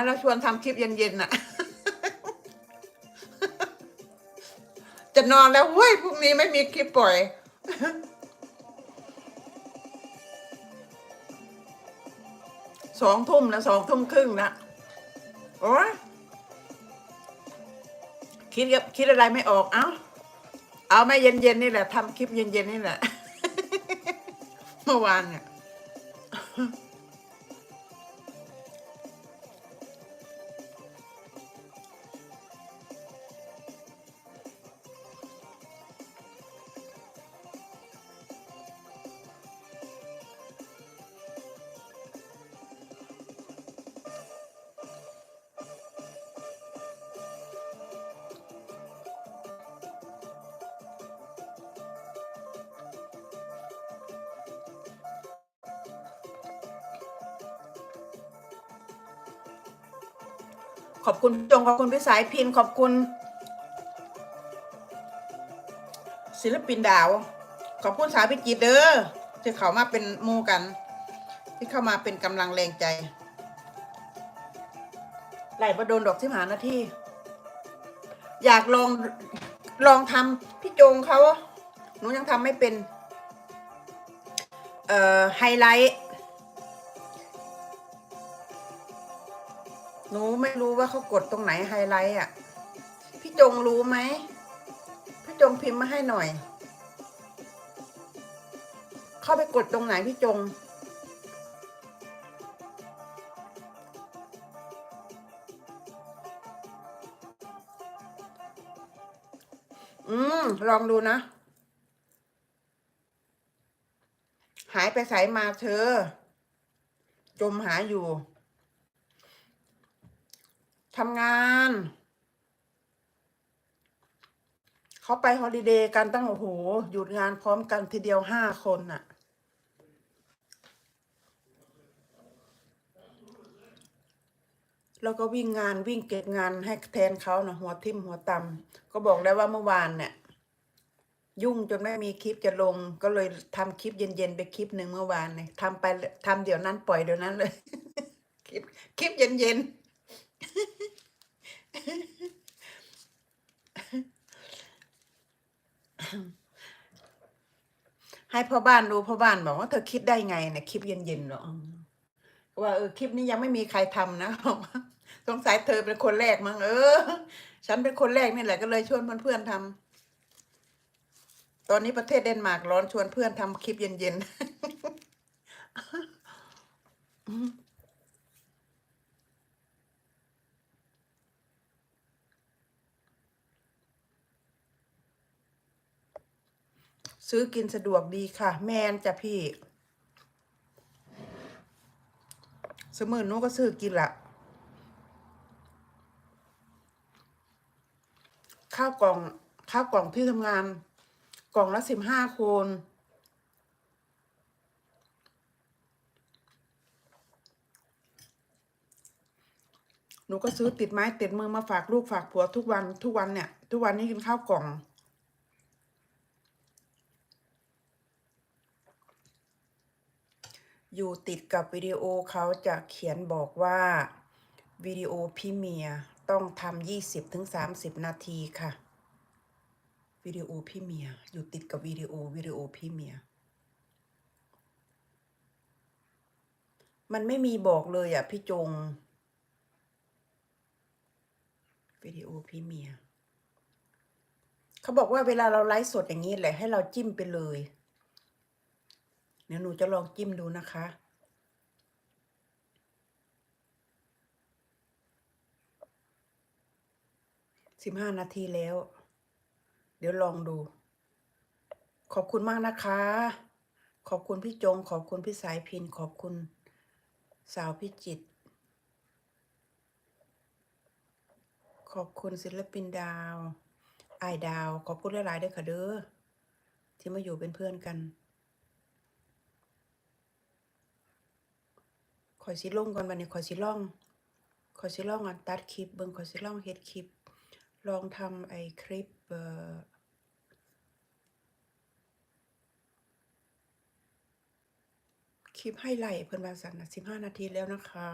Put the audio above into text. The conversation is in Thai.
มาแล้วชวนทำคลิปเย็นๆน่ะ จะนอนแล้วเว้ยพรุ่งนี้ไม่มีคลิปปล่อย สองทุ่มนะสองทุ่มครึ่งนะโอ้ยคิดคิดอะไรไม่ออก เอ้า เอาไม่เย็นๆนี่แหละทำคลิปเย็นๆนี่แหละ เมื่อวานเนี่ย ขอบคุณจงขอบคุณพี่สายพินขอบคุณ ศิลปินดาว ขอบคุณสาวพิจิตรเด้อที่เขามาเป็นมูกัน ที่เข้ามาเป็นกำลังแรงใจไหลประโดนดอกที่หาหน้าที่ อยากลองลองทำพี่จงเขาหนูยังทำไม่เป็น เอ่อไฮไลท์ หนูไม่รู้ว่าเขากดตรงไหนไฮไลท์อะ พี่จงรู้ไหม พี่จงพิมพ์มาให้หน่อย เข้าไปกดตรงไหนพี่จง อืม ลองดูนะ หายไปสายมาเธอ จมหาอยู่ ทำงาน เขาไปฮอลิเดย์กันตั้งโอ้โห หยุดงานพร้อมกันทีเดียวห้าคนน่ะ แล้วก็วิ่งงานวิ่งเก็บงานให้แทนเขานะหัวทิ่มหัวตำก็บอกแล้ว่าเมื่อวานเนี่ยยุ่งจนไม่มีคลิปจะลงก็เลยทำคลิปเย็นๆไปคลิปหนึ่งเมื่อวานเนี่ยทำไปทำเดี๋ยวนั้นปล่อยเดี๋ยวนั้นเลย คลิปคลิปเย็นๆ ให้พ่อบ้านดูพ่อบ้านบอกว่าเธอคิดได้ไงเนี่ยคลิปเย็นๆเนาะก็ว่าเออคลิปนี้ยังไม่มีใครทำนะบอกว่าสงสัยเธอเป็นคนแรกมั้งเออ ฉันเป็นคนแรกนี่แหละก็เลยชวนเพื่อนๆทำตอนนี้ประเทศเดนมาร์กร้อนชวนเพื่อนทำคลิปเย็นๆ ซื้อกินสะดวกดีค่ะ แมนจ้ะพี่สมือหนูก็ซื้อกินละข้าวกล่องข้าวกล่องที่ทำงาน กล่องละสิบห้าคนหนูก็ซื้อติดไม้ติดมือมาฝากลูกฝากผัวทุกวันทุกวันเนี่ย ทุกวันนี้กินข้าวกล่อง อยู่ติดกับวิดีโอเขาจะเขียนบอกว่าวิดีโอพรีเมียต้องทำยี่สิบถึงสามสิบนาทีค่ะวิดีโอพรีเมียอยู่ติดกับวิดีโอวิดีโอพรีเมียมันไม่มีบอกเลยอะพี่จงวิดีโอพรีเมียเขาบอกว่าเวลาเราไลฟ์สดอย่างนี้แหละให้เราจิ้มไปเลย เดี๋ยวหนูจะลองจิ้มดูนะคะ สิบห้านาทีแล้ว เดี๋ยวลองดู ขอบคุณมากนะคะ ขอบคุณพี่จง ขอบคุณพี่สายพิน ขอบคุณสาวพิจิต ขอบคุณศิลปินดาวไอดาว ขอบคุณหลายๆด้วยค่ะเด้อที่มาอยู่เป็นเพื่อนกัน อยสิลงก่อนวันนี้ขอยสิล่องขอยสิล่องอันตัดคลิปเบิ่งขอยสิล่องเฮ็ดคลิป ลองทำไอ้คลิปเอ่อคลิปให้ไลท์เพื่อนว่าสั่นสิบห้านาทีแล้วนะคะ